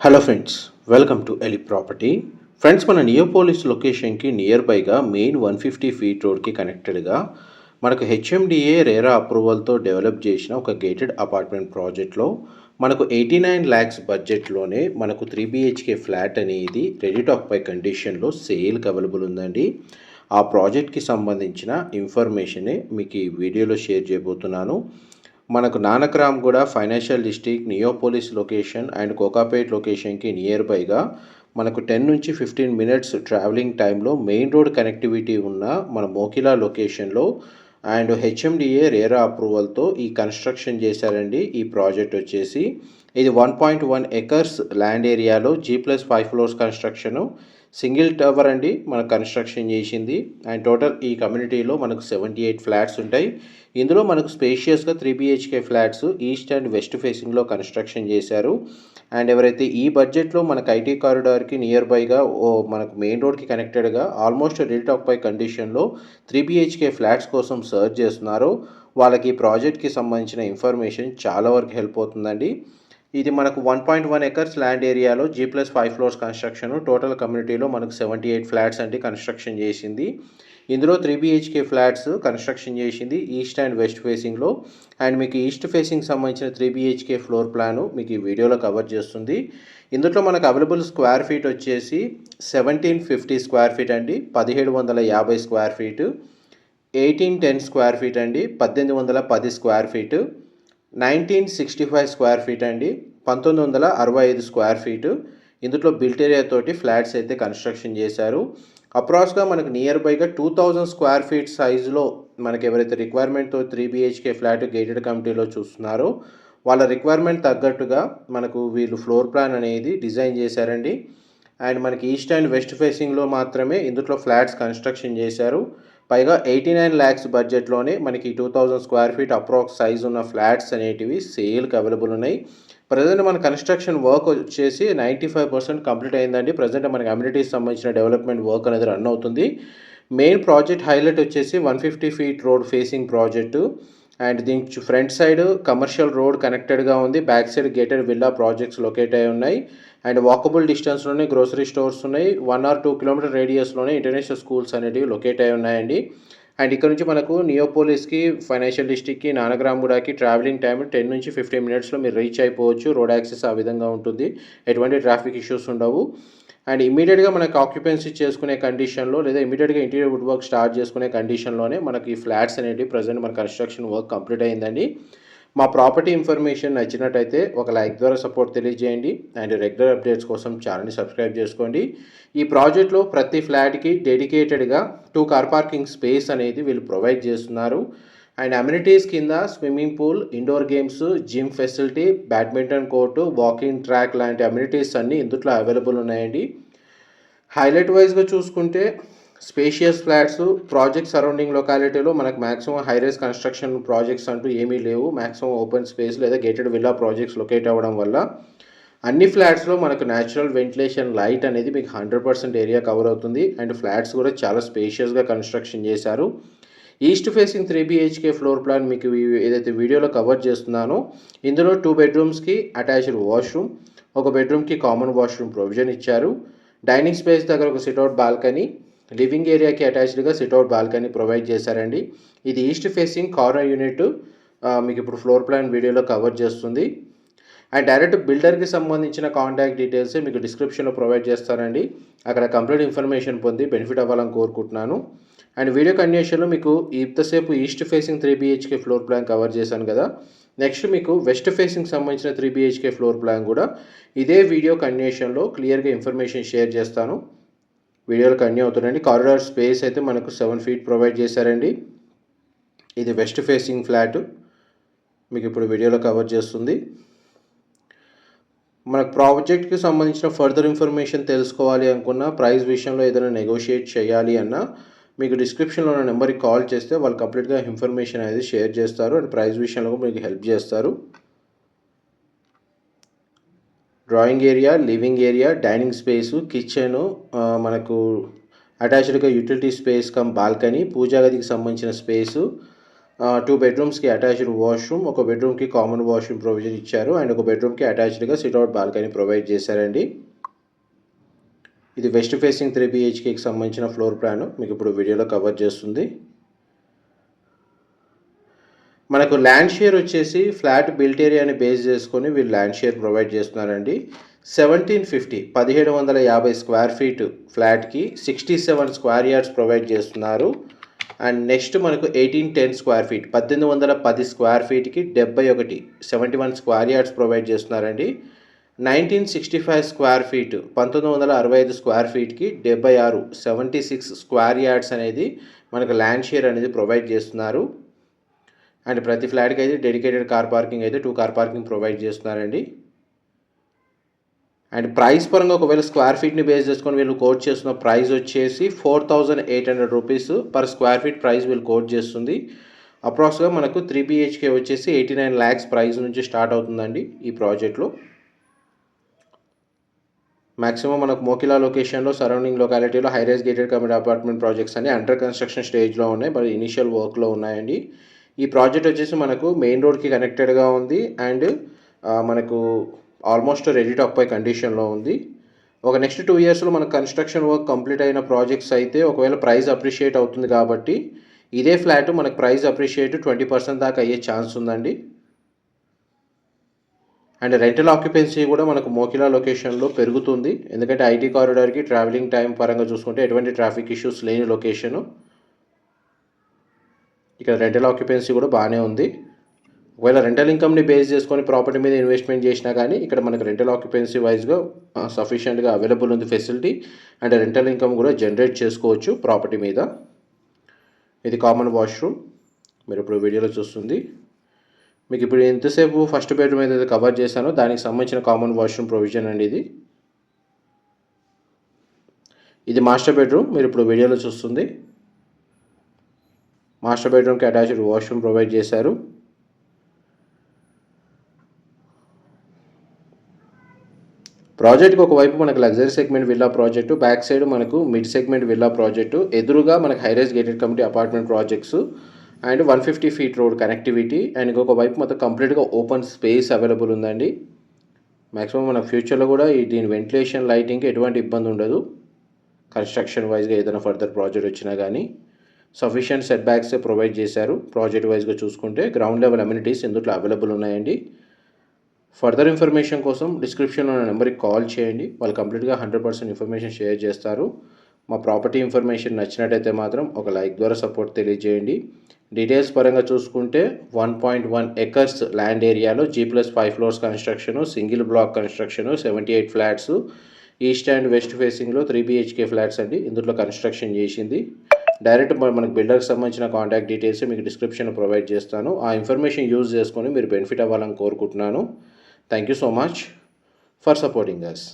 Hello friends welcome to ఎలి property friends మన నియోపోలిస్ లొకేషన్కి నియర్ బైగా మెయిన్ వన్ ఫిఫ్టీ ఫీట్ రోడ్కి కనెక్టెడ్గా మనకు హెచ్ఎండిఏ రేరా అప్రూవల్తో డెవలప్ చేసిన ఒక గేటెడ్ అపార్ట్మెంట్ ప్రాజెక్ట్లో మనకు ఎయిటీ నైన్ ల్యాక్స్ బడ్జెట్లోనే మనకు త్రీ బిహెచ్కే ఫ్లాట్ అనేది రెడీ టాక్ పై కండిషన్లో సేల్కి అవైలబుల్ ఉందండి. ఆ ప్రాజెక్ట్కి సంబంధించిన ఇన్ఫర్మేషనే మీకు ఈ వీడియోలో షేర్ చేయబోతున్నాను. మనకు నానక్రామ్ కూడా financial district Neopolis location and Kokapet లొకేషన్కి నియర్ బైగా మనకు టెన్ నుంచి ఫిఫ్టీన్ మినిట్స్ ట్రావెలింగ్ టైంలో మెయిన్ రోడ్ కనెక్టివిటీ ఉన్న మన మోకిలా లొకేషన్లో అండ్ హెచ్ఎండిఏ రేరా అప్రూవల్తో ఈ కన్స్ట్రక్షన్ చేశారండి. ఈ ప్రాజెక్ట్ వచ్చేసి ఇది one point one acres land ఏరియాలో G plus five floors construction single tower అండి మన కన్స్ట్రక్షన్ చేసింది. అండ్ టోటల్ ఈ కమ్యూనిటీలో మనకు సెవెంటీ ఎయిట్ ఫ్లాట్స్ ఉంటాయి. ఇందులో మనకు స్పేషియస్గా three BHK flats east and west ఫేసింగ్లో కన్స్ట్రక్షన్ చేశారు. అండ్ ఎవరైతే ఈ బడ్జెట్లో మనకు ఐటీ కారిడార్కి నియర్ బైగా ఓ మనకు మెయిన్ రోడ్కి కనెక్టెడ్గా ఆల్మోస్ట్ రిల్ టాక్ పై కండిషన్లో త్రీ బిహెచ్కే ఫ్లాట్స్ కోసం సర్చ్ చేస్తున్నారో. వాళ్ళకి ఈ ప్రాజెక్ట్కి సంబంధించిన ఇన్ఫర్మేషన్ చాలా వరకు హెల్ప్ అవుతుందండి. ఇది మనకు one point one acres land ఏరియాలో G plus five floors construction total కమ్యూనిటీలో మనకు సెవెంటీ ఎయిట్ ఫ్లాట్స్ అంటే కన్స్ట్రక్షన్ చేసింది. ఇందులో త్రీ బీహెచ్కే ఫ్లాట్స్ కన్స్ట్రక్షన్ చేసింది ఈస్ట్ అండ్ వెస్ట్ ఫేసింగ్లో అండ్ మీకు ఈస్ట్ ఫేసింగ్ సంబంధించిన త్రీ బీహెచ్కే ఫ్లోర్ ప్లాను మీకు ఈ వీడియోలో కవర్ చేస్తుంది. ఇందులో మనకు అవైలబుల్ స్క్వేర్ ఫీట్ వచ్చేసి సెవెంటీన్ ఫిఫ్టీ స్క్వేర్ ఫీట్ అండి పదిహేడు వందల యాభై square feet eighteen ten square feet అండి పద్దెనిమిది వందల పది square feet nineteen sixty five square feet అండి. పంతొమ్మిది వందల అరవై ఐదు స్క్వేర్ ఫీటు. ఇందులో బిల్ట్ ఏరియా తోటి ఫ్లాట్స్ అయితే కన్స్ట్రక్షన్ చేశారు. అప్రాక్స్గా మనకు నియర్ బైగా టూ థౌజండ్ స్క్వేర్ ఫీట్ సైజులో మనకి ఎవరైతే రిక్వైర్మెంట్తో త్రీ బిహెచ్కే ఫ్లాట్ గేటెడ్ కమిటీలో చూస్తున్నారో వాళ్ళ రిక్వైర్మెంట్ తగ్గట్టుగా మనకు వీళ్ళు ఫ్లోర్ ప్లాన్ అనేది డిజైన్ చేశారండి. అండ్ మనకి ఈస్ట్ అండ్ వెస్ట్ ఫేసింగ్లో మాత్రమే ఇందులో ఫ్లాట్స్ కన్స్ట్రక్షన్ చేశారు. పైగా ఎయిటీ నైన్ ల్యాక్స్ బడ్జెట్లోనే మనకి two thousand square feet approx size ఉన్న ఫ్లాట్స్ అనేటివి సేల్కి అవైలబుల్ ఉన్నాయి. ప్రజెంట్ మన కన్స్ట్రక్షన్ వర్క్ వచ్చేసి నైంటీ ఫైవ్ పర్సెంట్ కంప్లీట్ అయిందండి. ప్రజెంట్ మనకి అమ్యూనిటీస్ సంబంధించిన డెవలప్మెంట్ వర్క్ అనేది రన్ అవుతుంది. మెయిన్ ప్రాజెక్ట్ హైలైట్ వచ్చేసి one fifty feet road facing project. And దీనికి ఫ్రంట్ సైడ్ కమర్షియల్ రోడ్ కనెక్టెడ్గా ఉంది. Back side gated villa projects locate అయి ఉన్నాయి. అండ్ వాకబుల్ డిస్టెన్స్లోనే గ్రోసరీ స్టోర్స్ ఉన్నాయి. వన్ ఆర్ టూ కిలోమీటర్ రేడియస్లోనే ఇంటర్నేషనల్ స్కూల్స్ అనేటివి లొకేట్ అయి ఉన్నాయండి. అండ్ ఇక్కడ నుంచి మనకు నియోపోలిస్కి ఫైనాన్షియల్ డిస్ట్రిక్ట్కి నానగ్రామ్గూడకి ట్రావెలింగ్ టైం టెన్ నుంచి ఫిఫ్టీన్ మినిట్స్లో మీరు రీచ్ అయిపోవచ్చు. రోడ్ యాక్సెస్ ఆ విధంగా ఉంటుంది. ఎటువంటి ట్రాఫిక్ ఇష్యూస్ ఉండవు. అండ్ ఇమీడియట్గా మనకి ఆక్యుపెన్సీ చేసుకునే కండిషన్లో లేదా ఇమీడియట్గా ఇంటీరియర్ వుడ్ వర్క్ స్టార్ట్ చేసుకునే కండిషన్లోనే మనకి ఈ ఫ్లాట్స్ అనేటివి ప్రజెంట్ మన కన్స్ట్రక్షన్ వర్క్ కంప్లీట్ అయిందండి. మా ప్రాపర్టీ ఇన్ఫర్మేషన్ నచ్చినట్టయితే ఒక లైక్ ద్వారా సపోర్ట్ తెలియజేయండి. అండ్ రెగ్యులర్ అప్డేట్స్ కోసం ఛానల్ని సబ్స్క్రైబ్ చేసుకోండి. ఈ ప్రాజెక్ట్లో ప్రతి ఫ్లాట్కి డెడికేటెడ్గా టూ కార్ పార్కింగ్ స్పేస్ అనేది వీళ్ళు ప్రొవైడ్ చేస్తున్నారు. అండ్ అమ్యూనిటీస్ కింద swimming pool indoor games gym facility badminton court walking track లాంటి అమ్యూనిటీస్ అన్నీ ఇందులో అవైలబుల్ ఉన్నాయండి. హైలైట్ వైజ్గా చూసుకుంటే స్పేషియస్ ఫ్లాట్స్ ప్రాజెక్ట్ సరౌండింగ్ లొకాలిటీలో మనకు maximum high rise construction projects అంటూ ఏమీ లేవు. మ్యాక్సిమం ఓపెన్ స్పేస్ లేదా గేటెడ్ విల్లా ప్రాజెక్ట్స్ లొకేట్ అవ్వడం వల్ల అన్ని ఫ్లాట్స్లో మనకు న్యాచురల్ వెంటిలేషన్ లైట్ అనేది మీకు హండ్రెడ్ పర్సెంట్ ఏరియా కవర్ అవుతుంది. అండ్ ఫ్లాట్స్ కూడా చాలా స్పేషియస్గా కన్స్ట్రక్షన్ చేశారు. East facing three BHK floor plan మీకు ఏదైతే వీడియోలో కవర్ చేస్తున్నానో ఇందులో టూ బెడ్రూమ్స్కి అటాచ్డ్ వాష్రూమ్ ఒక బెడ్రూమ్కి కామన్ వాష్రూమ్ ప్రొవిజన్ ఇచ్చారు. డైనింగ్ స్పేస్ దగ్గర ఒక సిట్అవుట్ బాల్కనీ లివింగ్ ఏరియాకి అటాచ్డ్గా సిట్అవుట్ బాల్కనీ ప్రొవైడ్ చేశారండి. ఇది ఈస్ట్ ఫేసింగ్ కార్నర్ యూనిట్ మీకు ఇప్పుడు ఫ్లోర్ ప్లాన్ వీడియోలో కవర్ చేస్తుంది. అండ్ డైరెక్ట్ బిల్డర్కి సంబంధించిన కాంటాక్ట్ డీటెయిల్స్ మీకు డిస్క్రిప్షన్లో ప్రొవైడ్ చేస్తానండి. అక్కడ కంప్లీట్ ఇన్ఫర్మేషన్ పొంది బెనిఫిట్ అవ్వాలని కోరుకుంటున్నాను. అండ్ వీడియో కండిషన్లో మీకు ఇంతసేపు east facing three BHK floor plan cover చేశాను కదా. నెక్స్ట్ మీకు వెస్ట్ ఫేసింగ్ సంబంధించిన త్రీ బిహెచ్కే ఫ్లోర్ ప్లాన్ కూడా ఇదే వీడియో కండిషన్లో క్లియర్గా ఇన్ఫర్మేషన్ షేర్ చేస్తాను. వీడియోలో కన్యూ అవుతుందండి కారిడార్ స్పేస్ అయితే మనకు సెవెన్ ఫీట్ ప్రొవైడ్ చేశారండి. ఇది వెస్ట్ ఫేసింగ్ ఫ్లాట్. మీకు ఇప్పుడు వీడియోలో కవర్ చేస్తుంది. మనకు ప్రాజెక్ట్కి సంబంధించిన ఫర్దర్ ఇన్ఫర్మేషన్ తెలుసుకోవాలి అనుకున్న ప్రైస్ విషయంలో ఏదైనా నెగోషియేట్ చేయాలి అన్నా మీకు డిస్క్రిప్షన్లో ఉన్న నెంబర్కి కాల్ చేస్తే వాళ్ళు కంప్లీట్గా ఇన్ఫర్మేషన్ అనేది షేర్ చేస్తారు అండ్ ప్రైజ్ విషయంలో మీకు హెల్ప్ చేస్తారు. Drawing area living area dining space kitchen మనకు అటాచ్డ్గా యూటిలిటీ స్పేస్ కమ్ బాల్కనీ పూజా గదికి సంబంధించిన స్పేసు టూ బెడ్రూమ్స్కి అటాచ్డ్ వాష్రూమ్ ఒక బెడ్రూమ్కి కామన్ వాష్రూమ్ ప్రొవిజన్ ఇచ్చారు. అండ్ ఒక బెడ్రూమ్కి అటాచ్డ్గా సిట్అవుట్ బాల్కనీ ప్రొవైడ్ చేశారండి. ఇది వెస్ట్ ఫేసింగ్ త్రీ బిహెచ్కేకి సంబంధించిన ఫ్లోర్ ప్లాన్. మీకు ఇప్పుడు వీడియోలో కవర్ చేస్తుంది. మనకు ల్యాండ్ షేర్ వచ్చేసి ఫ్లాట్ బిల్ట్ ఏరియాని బేస్ చేసుకొని వీళ్ళు ల్యాండ్ షేర్ ప్రొవైడ్ చేస్తున్నారండి. సెవెంటీన్ ఫిఫ్టీ పదిహేడు వందల యాభై స్క్వేర్ ఫీట్ ఫ్లాట్కి sixty seven square yards provide చేస్తున్నారు. అండ్ నెక్స్ట్ మనకు ఎయిటీన్ టెన్ స్క్వేర్ ఫీట్ పద్దెనిమిది వందల పది స్క్వేర్ ఫీట్కి డెబ్బై ఒకటి seventy one square yards provide చేస్తున్నారండి. Nineteen sixty five square feet పంతొమ్మిది వందల అరవై ఐదు స్క్వేర్ ఫీట్కి డెబ్బై ఆరు సెవెంటీ సిక్స్ స్క్వేర్ యార్డ్స్ అనేది మనకు ల్యాండ్ షేర్ అనేది ప్రొవైడ్ చేస్తున్నారు. అండ్ ప్రతి ఫ్లాట్కి అయితే డెడికేటెడ్ కార్ పార్కింగ్ అయితే టూ కార్ పార్కింగ్ ప్రొవైడ్ చేస్తున్నారండి. అండ్ ప్రైస్ పరంగా ఒకవేళ స్క్వేర్ ఫీట్ని బేస్ చేసుకొని వీళ్ళు కోట్ చేస్తున్న ప్రైస్ వచ్చేసి four thousand eight hundred rupees per square feet price వీళ్ళు కోట్ చేస్తుంది. అప్రాక్స్గా మనకు త్రీ బిహెచ్కే వచ్చేసి ఎయిటీ నైన్ ల్యాక్స్ ప్రైస్ నుంచి స్టార్ట్ అవుతుందండి ఈ ప్రాజెక్ట్లో. మాక్సిమం మనకు మోకిలా లొకేషన్లో surrounding లొకాలిటీలో high rise gated community apartment projects అన్ని అండర్ కన్స్ట్రక్షన్ స్టేజ్లో ఉన్నాయి. మరి ఇనిషియల్ వర్క్లో ఉన్నాయండి. ఈ ప్రాజెక్ట్ వచ్చేసి మనకు మెయిన్ రోడ్కి కనెక్టెడ్గా ఉంది అండ్ మనకు ఆల్మోస్ట్ రెడీ టు అక్పై కండిషన్లో ఉంది. ఒక నెక్స్ట్ టూ ఇయర్స్లో మనకు కన్స్ట్రక్షన్ వర్క్ కంప్లీట్ అయిన ప్రాజెక్ట్స్ అయితే ఒకవేళ ప్రైస్ అప్రిషియేట్ అవుతుంది కాబట్టి ఇదే ఫ్లాట్ మనకు ప్రైస్ అప్రిషియేట్ ట్వంటీ పర్సెంట్ దాకా అయ్యే ఛాన్స్ ఉందండి. అండ్ రెంటల్ ఆక్యుపెన్సీ కూడా మనకు మోకిలా లొకేషన్లో పెరుగుతుంది. ఎందుకంటే ఐటీ కారిడార్కి ట్రావెలింగ్ టైం పరంగా చూసుకుంటే ఎటువంటి ట్రాఫిక్ ఇష్యూస్ లేని లొకేషను ఇక్కడ రెంటల్ ఆక్యుపెన్సీ కూడా బాగానే ఉంది. ఒకవేళ రెంటల్ ఇన్కమ్ని బేస్ చేసుకొని ప్రాపర్టీ మీద ఇన్వెస్ట్మెంట్ చేసినా కానీ ఇక్కడ మనకు రెంటల్ ఆక్యుపెన్సీ వైజ్గా సఫిషియెంట్గా అవైలబుల్ ఉంది ఫెసిలిటీ అండ్ రెంటల్ ఇన్కమ్ కూడా జనరేట్ చేసుకోవచ్చు ప్రాపర్టీ మీద. ఇది కామన్ వాష్రూమ్ మీరు ఇప్పుడు వీడియోలో చూస్తుంది. మీకు ఇప్పుడు ఎంతసేపు ఫస్ట్ బెడ్రూమ్ ఏదైతే కవర్ చేశానో దానికి సంబంధించిన కామన్ వాష్రూమ్ ప్రొవిజన్ అండి ఇది. ఇది మాస్టర్ బెడ్రూమ్ మీరు ఇప్పుడు వీడియోలో చూస్తుంది. మాస్టర్ బెడ్రూమ్కి అటాచ్డ్ వాష్రూమ్ ప్రొవైడ్ చేశారు. ప్రాజెక్ట్కి ఒకవైపు మనకు luxury segment villa project back side మనకు మిడ్ సెగ్మెంట్ విల్లా ప్రాజెక్టు ఎదురుగా మనకు high rise gated community apartment projects and one fifty feet road connectivity and ఇంకొక వైపు మొత్తం కంప్లీట్గా ఓపెన్ స్పేస్ అవైలబుల్ ఉందండి. మ్యాక్సిమం మన ఫ్యూచర్లో కూడా ఈ దీని వెంటిలేషన్ లైటింగ్కి ఎటువంటి ఇబ్బంది ఉండదు. కన్స్ట్రక్షన్ వైజ్గా ఏదైనా ఫర్దర్ ప్రాజెక్ట్ వచ్చినా కానీ సఫిషియంట్ సెట్ బ్యాక్స్ ప్రొవైడ్ చేశారు. ప్రాజెక్ట్ వైజ్గా చూసుకుంటే గ్రౌండ్ లెవెల్ అమ్యూనిటీస్ ఇందులో అవైలబుల్ ఉన్నాయండి. ఫర్దర్ ఇన్ఫర్మేషన్ కోసం డిస్క్రిప్షన్లో ఉన్న నెంబర్కి కాల్ చేయండి. వాళ్ళు కంప్లీట్గా హండ్రెడ్ పర్సెంట్ ఇన్ఫర్మేషన్ షేర్ చేస్తారు. మా ప్రాపర్టీ ఇన్ఫర్మేషన్ నచ్చినట్టయితే మాత్రం ఒక లైక్ ద్వారా సపోర్ట్ తెలియజేయండి. డీటెయిల్స్ పరంగా చూసుకుంటే one point one acres land ఏరియాలో G plus five floors construction single block construction seventy eight flats east and west ఫేసింగ్లో త్రీ బీహెచ్కే ఫ్లాట్స్ అండి. ఇందులో కన్స్ట్రక్షన్ చేసింది. డైరెక్ట్ మనకు బిల్డర్కి సంబంధించిన కాంటాక్ట్ డీటెయిల్స్ మీకు డిస్క్రిప్షన్లో ప్రొవైడ్ చేస్తాను. ఆ ఇన్ఫర్మేషన్ యూజ్ చేసుకొని మీరు బెనిఫిట్ అవ్వాలని కోరుకుంటున్నాను. Thank you so much for supporting us